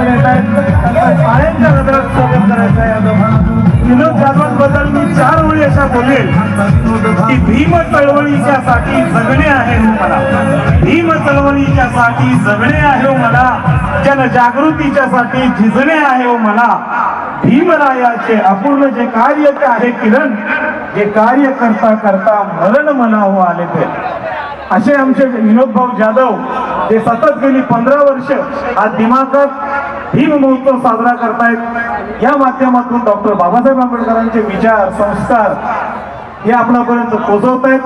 जोशात येत आहेत स्वागत करायचं आहे विनोद जाधवांबद्दल मी चार अशा बोलेल की भीम चळवळीच्या साठी जगणे आहे मला भीम चळवळीच्या साठी जगणे आहे मला जनजागृतीच्या साठी झिजणे आहे हो मला भीमरायाचे अपूर्ण जे कार्य ते आहे किरण जे कार्य करता करता मरण मला हो आले ते. असे आमचे विनोद भाऊ जाधव ते सतत गेली पंधरा वर्ष आज दिमागात भीम महोत्सव साजरा करतायत. या माध्यमातून डॉक्टर बाबासाहेब आंबेडकरांचे विचार संस्कार हे आपणापर्यंत पोहोचवत आहेत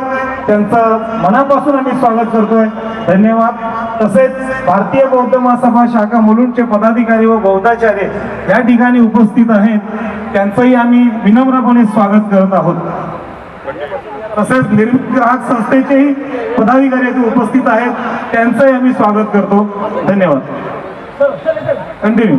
त्यांचं मनापासून आम्ही स्वागत करतोय. धन्यवाद. तसेच भारतीय बौद्ध महासभा शाखा मुलुंडचे पदाधिकारी व बौद्धाचार्य या ठिकाणी उपस्थित आहेत. त्यांचंही आम्ही विनम्रपणे स्वागत करत आहोत. तसेच निर्ग्राहक ग्राहक संस्थेचेही पदाधिकारी उपस्थित आहेत. त्यांचंही आम्ही स्वागत करतो. धन्यवाद. कंटिन्यू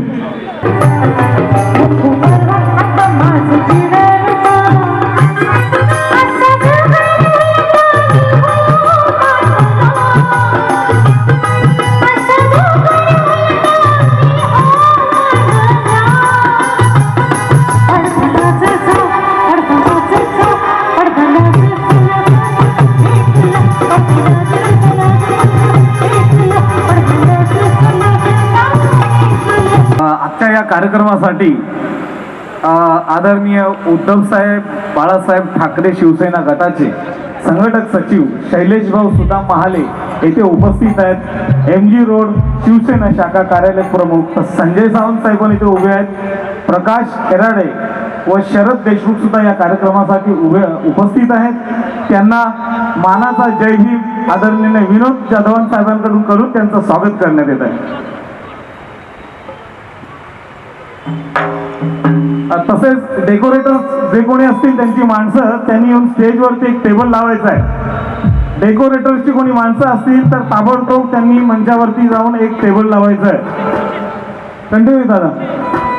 आजच्या या कार्यक्रमासाठी आदरणीय उद्धवसाहेब बाळासाहेब ठाकरे शिवसेना गटाचे संघटक सचिव शैलेश भाऊ सुदाम महाले येथे उपस्थित आहेत. एम जी रोड शिवसेना शाखा कार्यालय प्रमुख संजय सावंत साहेब पण इथे उभे आहेत. प्रकाश एराडे व शरद देशमुख सुद्धा या कार्यक्रमासाठी उभे उपस्थित आहेत. त्यांना मानाचा जय भीम आदरणीय विनोद जाधवान साहेबांकडून करून त्यांचं स्वागत करण्यात येत आहे. तसेच डेकोरेटर जे कोणी असतील त्यांची माणसं त्यांनी येऊन स्टेजवरती एक टेबल लावायचा आहे. डेकोरेटर्सची कोणी माणसं असतील तर ताबडतोब त्यांनी मंचावरती जाऊन एक टेबल लावायचं आहे. कंटिन्यू दादा.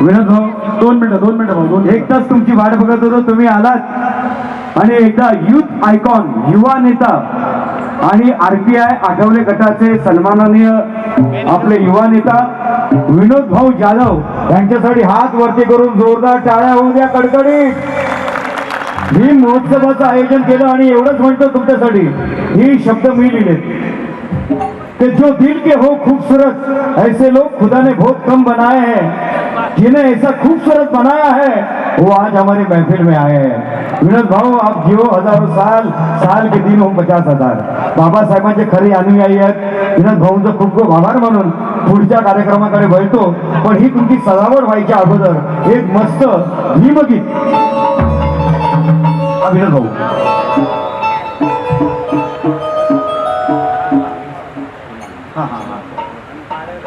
विनोद भाऊ दोन मिनिटं दोन मिनिटं भाऊ दोन एक तास तुमची वाट बघत होतो तुम्ही आलात. आणि एकदा युथ आयकॉन युवा नेता आणि आरपीआय आठवले गटाचे सन्माननीय आपले युवा नेता विनोद भाऊ जाधव यांच्यासाठी हात वरती करून जोरदार टाळ्या होऊ द्या कडकडीत. ही महोत्सवाचं आयोजन केलं आणि एवढंच म्हणतो तुमच्यासाठी. ही शब्द मी लिहिले कि जो दिल के हो खूबसूरत ऐसे लोग खुदा ने बहुत कम बनाए हैं. जिन्हें ऐसा खूबसूरत बनाया है वो आज हमारी महफिल में आए हैं। विनोद भाऊ आप जिओ हजारों साल साल के दिन हो पचास हजार। बाबासाहेबांचे खरे अनुयायी आहेत विनोद भाऊंचं खूप खूप आभार म्हणून पुढच्या कार्यक्रमाकडे वळतो. पण ही तुमची सजावट व्हायच्या अगोदर एक मस्त भीमगीत. हा विनोद भाऊ.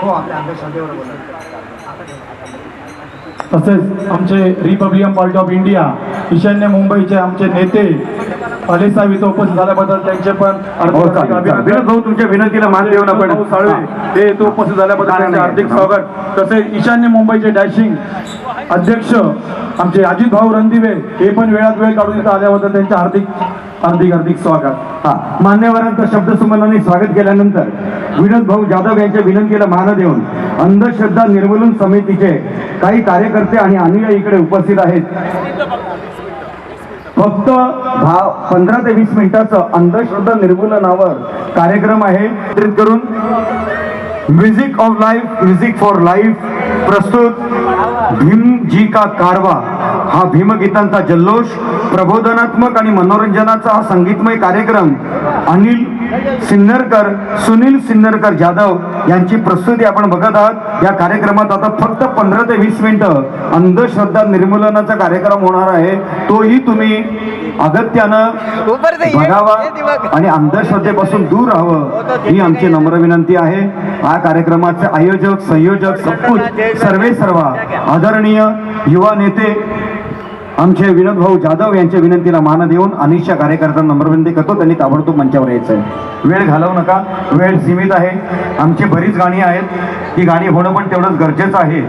हो, तसेच आमचे रिपब्लिकन पार्टी ऑफ इंडिया ईशान्य मुंबईचे आमचे नेते अले साहेब इथं उपस्थित झाल्याबद्दल त्यांचे पण हो, भाऊ तुमच्या विनंतीला मान देऊन आपण. साळवे ते इथं उपस्थित झाल्याबद्दल त्यांचे हार्दिक. स्वागत. तसेच ईशान्य मुंबईचे डॅशिंग अध्यक्ष आमचे अजित भाऊ रणदिवे हे पण वेळात वेळ काढून इथं आल्याबद्दल त्यांच्या हार्दिक हार्दिक हार्दिक स्वागत. हा मान्यवरांचं शब्दसंमेलनाने स्वागत केल्यानंतर विनोद भाऊ जाधव यांच्या विनंतीला मान देऊन अंधश्रद्धा निर्मूलन समितीचे काही कार्यकर्ते आणि अनुयायी इकडे उपस्थित आहेत. फक्त दहा पंधरा ते वीस मिनिटाचं अंधश्रद्धा निर्मूलनावर कार्यक्रम आहे. करून music of life music for life प्रस्तुत भीम जी का कारवा. हा भीमगीतांचा जल्लोष प्रबोधनात्मक आणि मनोरंजनाचा हा संगीतमय कार्यक्रम. अनिल सिन्नरकर सुनील सिन्नरकर जाधव यांची प्रस्तुती आपण बघत आहात. या कार्यक्रमात आता फक्त पंधरा ते वीस मिनिटं अंधश्रद्धा निर्मूलनाचा कार्यक्रम होणार आहे. तोही तुम्ही अगत्यानं बघावा दिमाग आणि अंधश्रद्धेपासून दूर राहावं ही आमची नम्र विनंती आहे. हा कार्यक्रमाचे आयोजक संयोजक सबकुच सर्वे सर्वा आदरणीय युवा नेते आमचे विनोद भाऊ जाधव यांच्या विनंतीला मान देऊन अनिशच्या कार्यकर्त्यांना नम्रविनंती करतो. त्यांनी ताबडतोब मंचावर यायचं आहे वेळ घालवू नका. वेळ सीमित आहे. आमची बरीच गाणी आहेत. ती गाणी होणं पण तेवढंच गरजेचं आहे.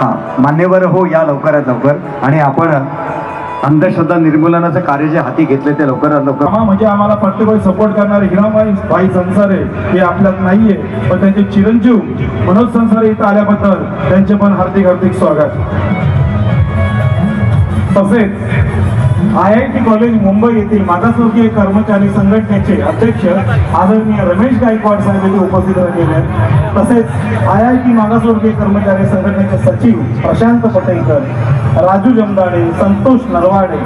हा मान्यवर हो या लवकरात लवकर. आणि आपण अंधश्रद्धा निर्मूलनाचं कार्य जे हाती घेतले ते लवकरात लवकर म्हणजे आम्हाला प्रत्येक सपोर्ट करणारे हिरामाई भाई संसारे हे आपल्यात नाहीये. पण त्यांचे चिरंजीव मनोज संसारे इथं आल्याबद्दल त्यांचे पण हार्दिक हार्दिक स्वागत. तसेच I I T college Mumbai येथील मागासवर्गीय कर्मचारी संघटनेचे अध्यक्ष आदरणीय रमेश गायकवाड साहेब येथे उपस्थित राहिलेले आहेत. तसेच आय आय टी मागासवर्गीय कर्मचारी संघटनेचे सचिव प्रशांत पटेलकर राजू जमदाडे संतोष नरवाडे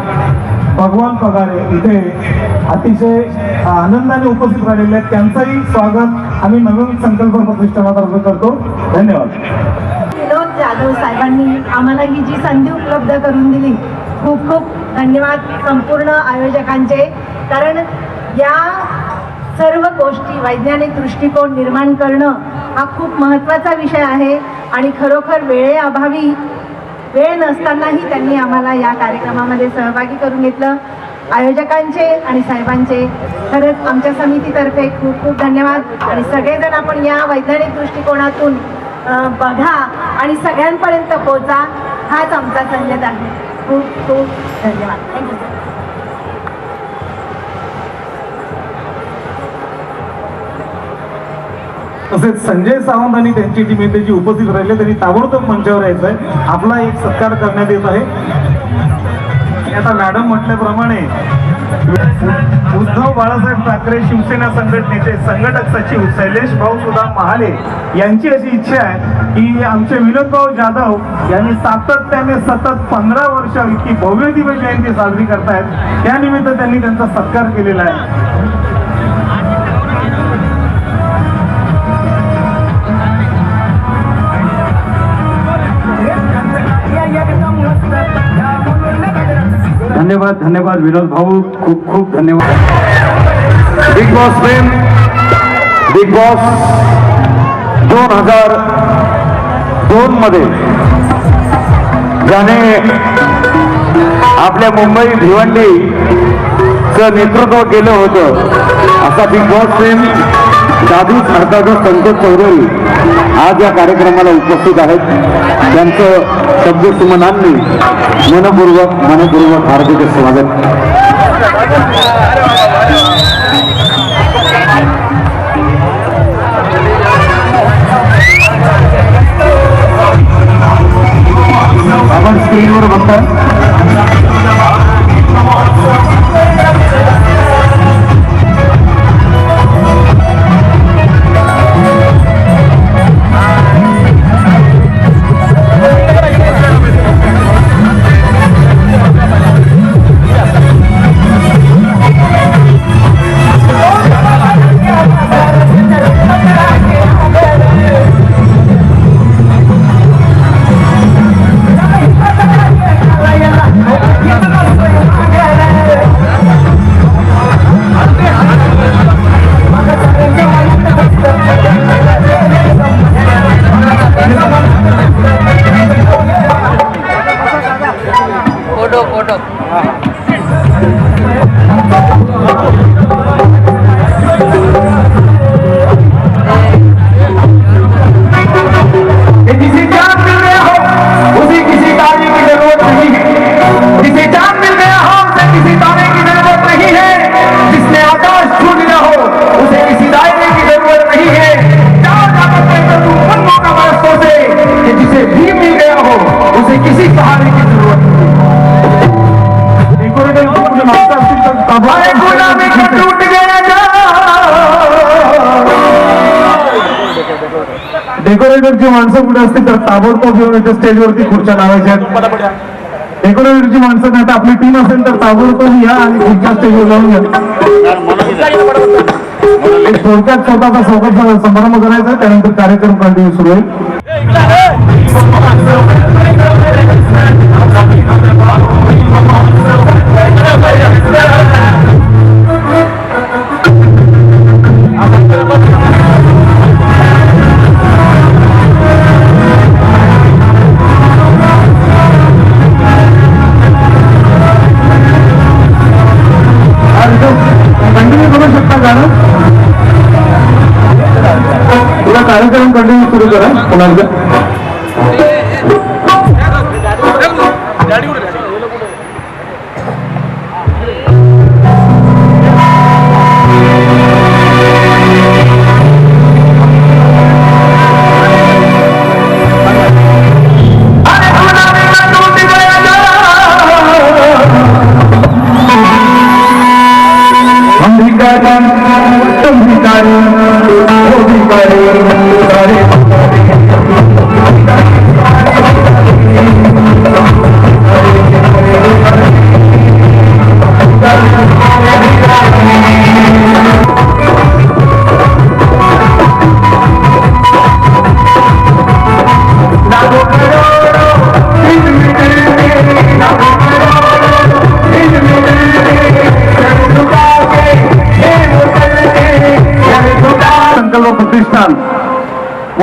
भगवान पगारे इथे अतिशय आनंदाने उपस्थित राहिलेले आहेत. त्यांचंही स्वागत आम्ही नवीन संकल्प प्रतिष्ठानातर्फे करतो. धन्यवाद. विनोद जाधव साहेबांनी आम्हाला ही जी संधी उपलब्ध करून दिली खूप खूप धन्यवाद संपूर्ण आयोजकांचे. कारण या सर्व गोष्टी वैज्ञानिक दृष्टिकोन निर्माण करणं हा खूप महत्त्वाचा विषय आहे आणि खरोखर वेळेअभावी वेळ नसतानाही त्यांनी आम्हाला या कार्यक्रमामध्ये सहभागी करून घेतलं. आयोजकांचे आणि साहेबांचे खरंच आमच्या समितीतर्फे खूप खूप धन्यवाद. आणि सगळेजण आपण या वैज्ञानिक दृष्टिकोनातून बघा आणि सगळ्यांपर्यंत पोचा हाच आमचा संदेश आहे. खूप तसेच संजय सावंत आणि त्यांची टीम येथे जी उपस्थित राहिले त्यांनी ताबडतोब मंचावर यायचं आहे आपला एक सत्कार करण्यात येत आहे. आता मॅडम म्हटल्याप्रमाणे उद्धव बाळासाहेब ठाकरे शिवसेना संघटनेचे संघटक सचिव शैलेश भाऊ सुधा महाले यांची अशी इच्छा आहे की आमचे विनोद भाऊ जाधव यांनी सातत्याने सतत पंधरा वर्ष इतकी भव्य दिव्य जयंती साजरी करतायत. त्यानिमित्त त्यांनी त्यांचा सत्कार केलेला आहे. धन्यवाद धन्यवाद विनोद भाऊ खूप खूप धन्यवाद. बिग बॉस प्रेम बिग बॉस दोन हजार दोन मध्ये ज्याने आपल्या मुंबई भिवंडीचं नेतृत्व केलं होतं असा बिग बॉस प्रेम दादू अर्थातच संत चौधरी आज या कार्यक्रमाला उपस्थित आहेत. त्यांचं शब्द सुमनांनी मनपूर्वक मनपूर्वक हार्दिक स्वागत. आपण स्क्रीनवर बघता. ताबडतोब येऊन इथे स्टेजवरती खुर्च्या लावायच्या आहेत. डेकोरेटरची माणसं नाही तर आपली टीम असेल तर ताबडतोब या आणि खुर्च्या स्टेजवर लावून घ्या थोडक्यात स्वतःचा स्वागत समारंभ करायचा त्यानंतर कार्यक्रम कंटिन्यू सुरू होईल.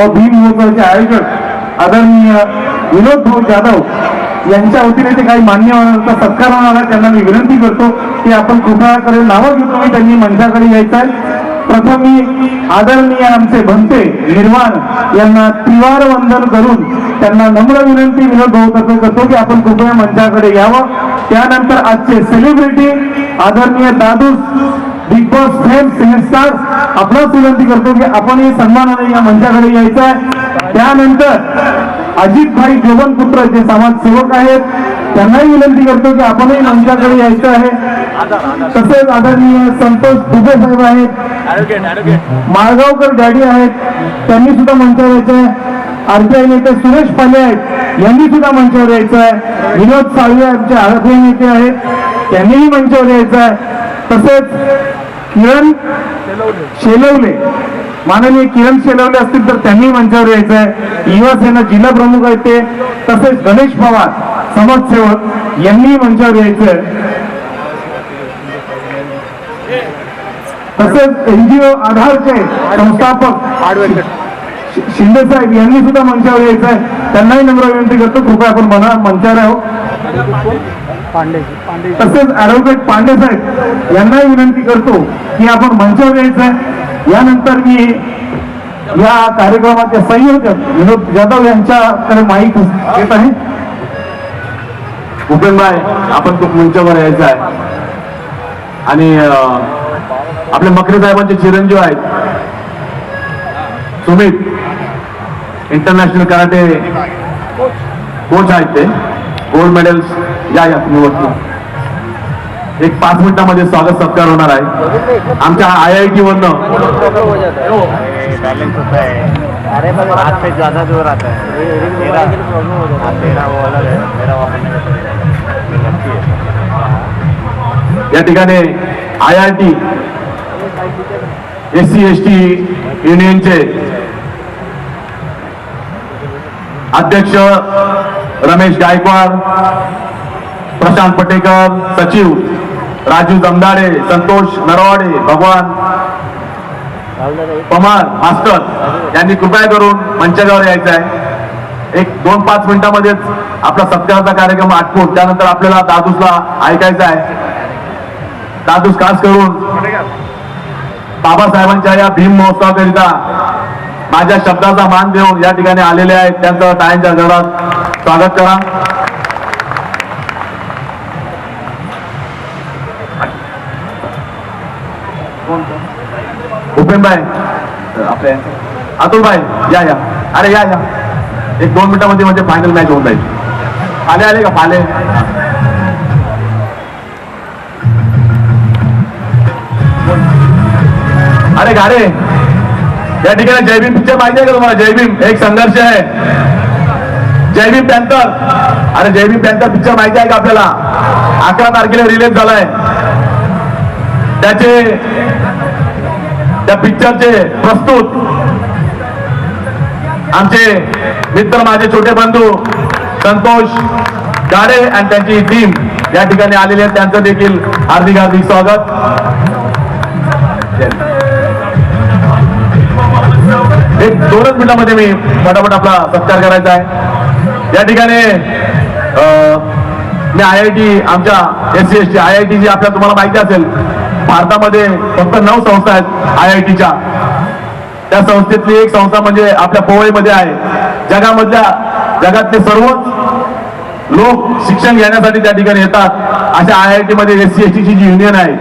व भीम महोत्सवाचे आयोजक आदरणीय विनोद भाऊ जाधव यांच्या वतीने ते काही मान्यवरांचा सत्कार होणार आहे त्यांना मी विनंती करतो की आपण कृपयाकडे नावं घेतो मी त्यांनी मंचाकडे यायचं आहे. प्रथम मी आदरणीय आमचे भंते निर्वाण यांना त्रिवार वंदन करून त्यांना नम्र विनंती विनोद भाऊ तर्फे करतो की आपण कृपया मंचाकडे यावं. त्यानंतर आजचे सेलिब्रिटी आदरणीय Dadu big boss fame star आपणास विनंती करतो की आपणही सन्मानाने या मंचाकडे यायचं आहे त्यानंतर अजितभाई जोगनपुत्र जे समाजसेवक आहेत त्यांनाही विनंती करतो की आपणही मंचाकडे यायचं आहे. तसेच आदरणीय संतोष दुबे साहेब आहेत माळगावकर डॅडी आहेत त्यांनी सुद्धा मंचावर यायचं आहे आरपीआय नेते सुरेश पाले आहेत यांनी सुद्धा मंचावर यायचं आहे विनोद साळवे आमचे आरपीआय नेते आहेत त्यांनीही मंचावर यायचं आहे तसेच किरण शेलवले. माननीय किरण शेलवले असतील तर त्यांनी मंचावर यायचं आहे युवासेना जिल्हा प्रमुख आहेत ते. तसेच गणेश पवार समाजसेवक यांनी मंचावर यायचं आहे तसेच एनजीओ आधारचे संस्थापक शिंदे साहेब यांनी सुद्धा मंचावर यायचं आहे त्यांनाही नम्र विनंती करतो कृपया आपण मना मंचावर आहोत. तसेच ऍडव्होकेट पांडे साहेब यांनाही विनंती करतो की आपण मंचावर यायचं आहे यानंतर मी या कार्यक्रमाचे संयोजक विनोद जाधव यांच्याकडे माईक येत आहे. भूपेनभाई आपण खूप मंचावर यायचं आहे आणि आपले मकरे साहेबांचे चिरंजीव आहेत. सुमित इंटरनॅशनल कराटे कोच आहेत ते. गोल्ड मेडल्स या यात्रेवरती एक पाच मिनिटामध्ये स्वागत सत्कार होणार आहे. आमच्या आय आय टी वरनं अरे बस हाथ पे ज्यादा जोर आता है मेरा मेरा वो अलग है मेरा वापस या ठिकाणी I I T S C S T युनियनचे अध्यक्ष रमेश गायकवाड प्रशांत पटेकर सचिव राजू जमदाडे संतोष नरवाडे भगवान पमार मास्टर यांनी कृपया करून मंचावर यायचं आहे. एक दोन पाच मिनिटामध्येच आपला सत्काराचा कार्यक्रम आटपून त्यानंतर आपल्याला दादूसला ऐकायचं आहे. दादूस खास करून बाबासाहेबांच्या या भीम महोत्सवाकरिता माझ्या शब्दाचा मान देऊन या ठिकाणी आलेले आहेत. त्यांचं टाळ्यांच्या जोरात स्वागत करा. भूपेनभाई आपले. अतुलभाई या या. अरे या या. एक दोन मिनिटामध्ये म्हणजे फायनल मॅच होऊन जाईल. फाले आले का? फाले. अरे गाडे या ठिकाणी जयभीम पिक्चर माहिती आहे का तुम्हाला? जयभीम एक संघर्ष आहे. जयभीम पॅन्थर. अरे जयभीम पॅन्थर पिक्चर माहिती आहे का आपल्याला? अकरा तारखेला रिलीज झालाय. त्याचे त्या पिक्चरचे प्रस्तुत आमचे मित्र माझे छोटे बंधू संतोष गाडे आणि त्यांची टीम या ठिकाणी आलेली आहे त्यांचं देखील हार्दिक हार्दिक स्वागत. एक दोनच मिनिटामध्ये मी फटाफट आपला सत्कार करायचा आहे. या ठिकाणी अं, मी आय आय टी आमच्या S C S T I I T जी आपल्या तुम्हाला माहिती असेल भारतामध्ये फक्त नऊ संस्था आहेत आय आय टीच्या. त्या संस्थेतली एक संस्था म्हणजे आपल्या पोवळीमध्ये आहे. जगामधल्या जगातले सर्वच लोक शिक्षण घेण्यासाठी त्या ठिकाणी येतात. अशा आय आय टी मध्ये एस सी एस ची जी युनियन आहे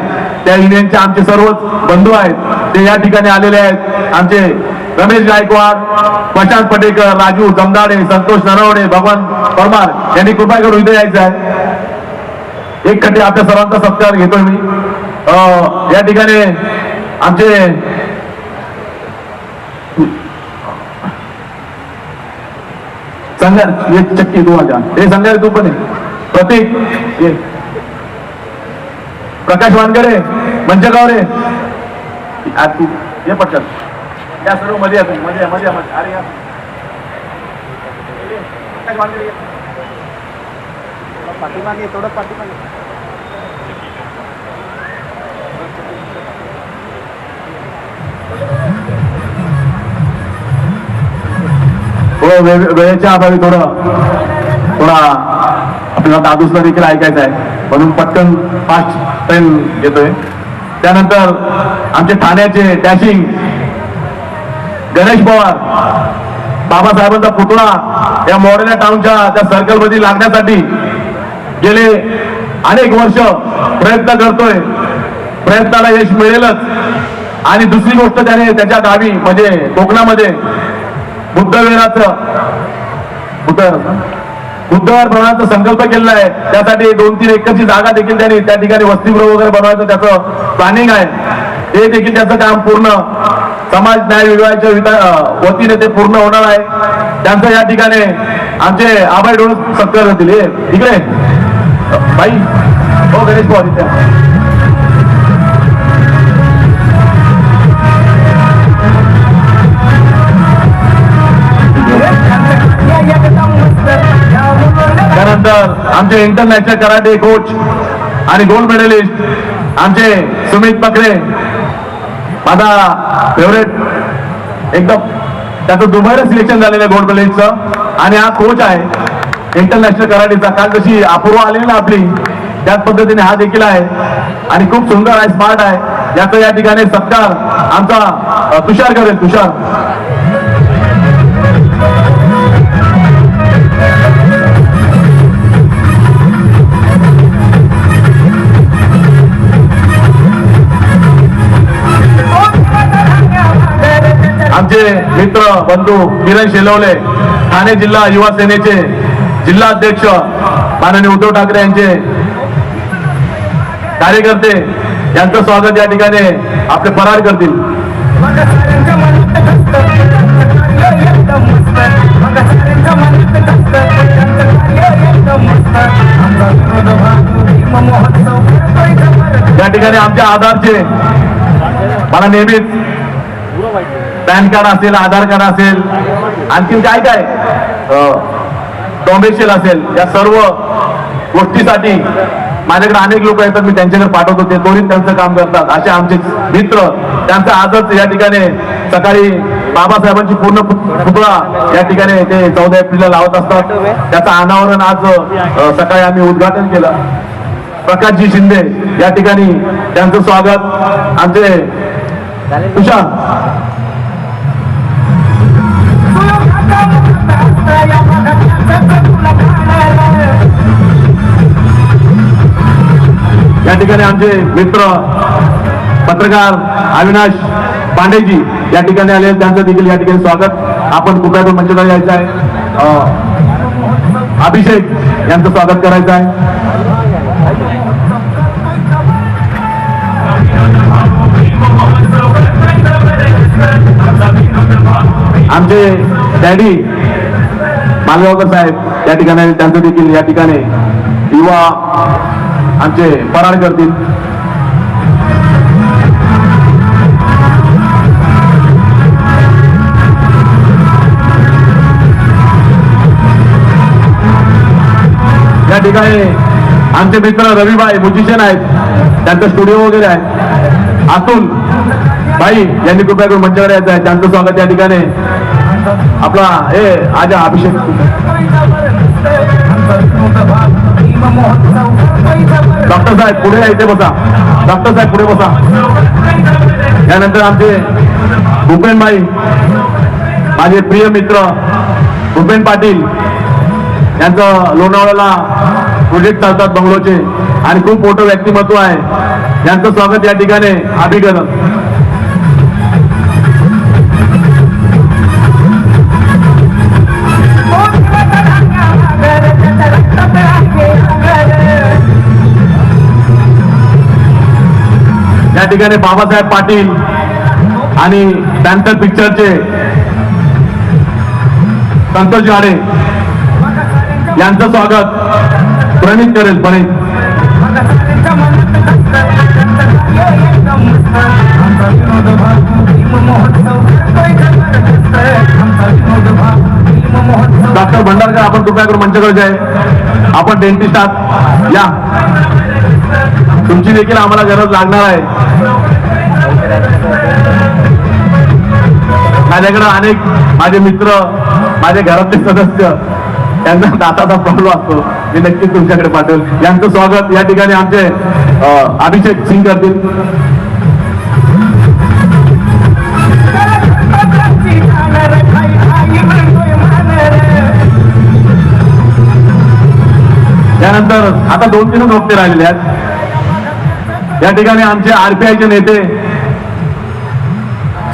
त्या युनियनचे आमचे सर्वच बंधू आहेत. ते या ठिकाणी आलेले आहेत. आमचे रमेश गायकवाड प्रशांत पटेकर राजू जमदाडे संतोष नरवडे भगवान परमार यांनी कृपा करून इथे यायचं आहे. एक खटे आपल्या सर्वांचा सत्कार घेतोय मी. या ठिकाणी आमचे संघ एक चक्की तू माझ्या हे संघार तू पण प्रतीक प्रकाश वानकरे मंचगावरे तू ये पटकन. या सर्वमध्ये या तू मध्ये मध्ये. अरे या. पाठीमागे थोडं पाठीमागे वेळेच्या अभावी थोडं थोडा आपल्याला दादूसला देखील ऐकायचं आहे. म्हणून पटकन फास्ट ट्रेन घेतोय. त्यानंतर आमचे ठाण्याचे डॅशिंग गणेश पवार. बाबासाहेबांचा पुतळा या मोरेला टाउनच्या त्या सर्कलमध्ये लागण्यासाठी गेले अनेक वर्ष प्रयत्न करतोय. प्रयत्नाला यश मिळेलच. आणि दुसरी गोष्ट त्याने त्याच्या गावी म्हणजे कोकणामध्ये बुद्धविहाराचं बुद्धविहार बुद्धविहार बनवण्याचा संकल्प केलेला आहे. त्यासाठी दोन तीन एकरची जागा देखील त्यांनी त्या ठिकाणी वस्तीगृह वगैरे बनवायचं त्याचं प्लॅनिंग आहे. ते देखील त्याचं काम पूर्ण समाज न्याय विभागाच्या वतीने ते पूर्ण होणार आहे. त्यांचं या ठिकाणी आमचे आबाई डोळ सत्कार होतील. हे इकडे. बाई. हो गणेश पवार इथे. त्यानंतर आमचे इंटरनॅशनल कराटे कोच आणि गोल्ड मेडलिस्ट आमचे सुमित पकरे माझा फेवरेट एकदम त्याचं दुबईला सिलेक्शन झालेलं आहे गोल्ड मेडलिस्टचं आणि हा कोच आहे इंटरनॅशनल कराटीचा काल जशी अपूर्व आलेली ना आपली त्याच पद्धतीने हा देखील आहे. आणि खूप सुंदर आहे स्मार्ट आहे. याचा या ठिकाणी सत्कार आमचा तुषार करेल तुषार. बंधू किरण शेलवले ठाणे जिल्हा युवा सेनेचे जिल्हा अध्यक्ष माननीय उद्धव ठाकरे यांचे कार्यकर्ते यांचं स्वागत या ठिकाणी आपले फरार करतील. या ठिकाणी आमच्या आधारचे मला नेहमीच पॅन कार्ड असेल आधार कार्ड असेल आणखीन काय काय? डोमेशियल असेल या सर्व गोष्टीसाठी माझ्याकडे अनेक लोक येतात मी त्यांच्याकडे पाठवतो ते दोन्ही त्यांचं काम करतात. असे आमचे मित्र त्यांचा आजच या ठिकाणी सकाळी बाबासाहेबांची पूर्ण पुतळा या ठिकाणी ते चौदा एप्रिलला लावत असतात. त्याचं अनावरण आज सकाळी आम्ही उद्घाटन केलं. प्रकाशजी शिंदे या ठिकाणी त्यांचं स्वागत. आमचे तुषार या ठिकाणी आमचे मित्र पत्रकार अविनाश पांडेजी या ठिकाणी आले. त्यांचं देखील या ठिकाणी स्वागत. आपण कुठल्यातून मंचावर यायचं आहे. अभिषेक यांचं स्वागत करायचं आहे. आमचे डॅडी मालगावकर साहेब या ठिकाणी त्यांचं देखील या ठिकाणी युवा आमचे फरार करतील. या ठिकाणी आमचे मित्र रविबाई म्युझिशियन आहेत. त्यांचा स्टुडिओ वगैरे आहे. आतून बाई यांनी कृपया करून मंचाकडे यायचं आहे. त्यांचं स्वागत या ठिकाणी. आपला हे आज अभिषेक. महोत्सव डॉक्टर साहेब पुढे इथे बसा. डॉक्टर साहेब पुढे बसा. यानंतर आमचे भूपेनबाई माझे प्रिय मित्र भूपेन पाटील यांचं लोणावळ्याला प्रोजेक्ट चालतात बंगलोचे. आणि खूप मोठं व्यक्तिमत्व आहे. यांचं स्वागत या ठिकाणी अभिगत. ठिकाणी बाबासाहेब पाटील आणि पॅन्थर पिक्चरचे संतोष गाडे यांचं स्वागत प्रणित करेल प्रणित. डॉक्टर भंडारकर आपण कृपया करून मंचाकडे आहे आपण डेंटिस्ट आहात. या. तुमची देखील आम्हाला गरज लागणार आहे. माझ्याकडे अनेक माझे मित्र माझे घरातले सदस्य यांना दाताचा प्रॉब्लेम असतो. मी नक्कीच तुमच्याकडे पाठवेल. यांचं स्वागत या ठिकाणी आमचे अभिषेक सिंग करतील. त्यानंतर आता दोन तीन नोकते राहिलेले आहेत. या ठिकाणी आमचे आरपीआयचे नेते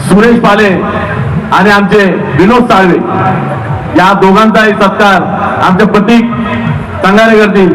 सुरेश पाले आणि आमचे विनोद साळवे. या दोघांचाही सत्कार आमचे प्रतीक सांगायला करतील